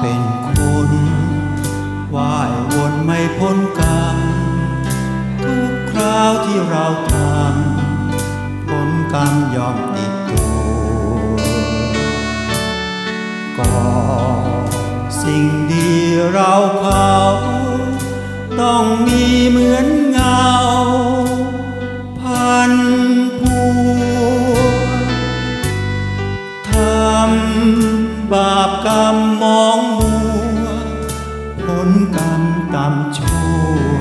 เป็นคนว่ายวนไม่พ้นกรรมทุกคราวที่เราทำผลกรรมยอมติดตัวก็สิ่งดีเราเขา ต้องมีเหมือนาปกรรมมองมัวผลกรรมกรรมชั่ว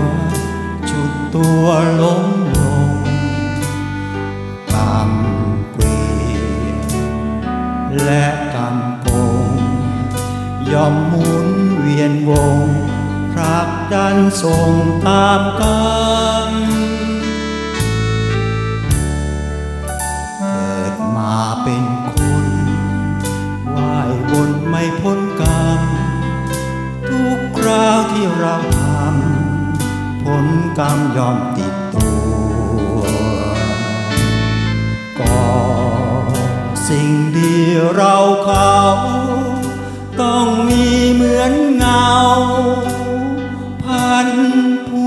จุดตัวล้มลงกรรมเกวียและกรรมโกงยอมหมุนเวียนวงผลักดันส่งตามกรรม ลกรรมยอมติดตัว ก็สิ่งดีเราเขาต้องมีเหมือนเงา พันผู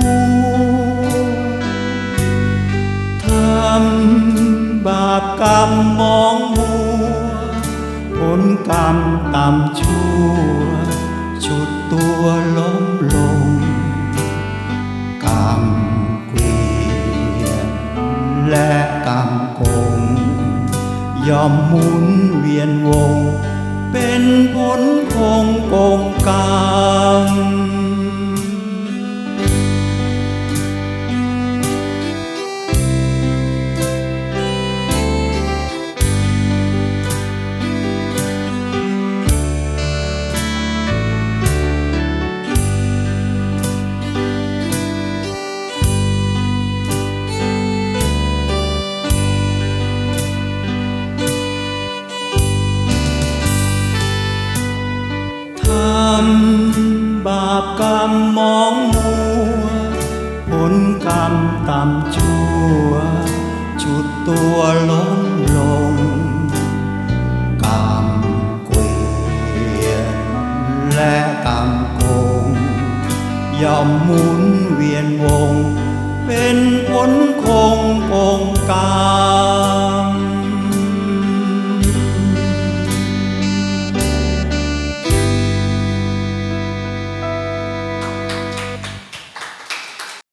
ทำบาปกรรมมองมัวผลกรรมต่ำชั่ว ชุดตัวล้มลง ย่อมหมุนเวียนวง เป็นผลคงคงำบาปกรรมมองมัว ผลกรรมต่ำชั่ว ชุดตัวล้มลงกรรมเกวียนและกรรมโกงย่อมหมุนเวียนวง เป็นผลคงองกรรม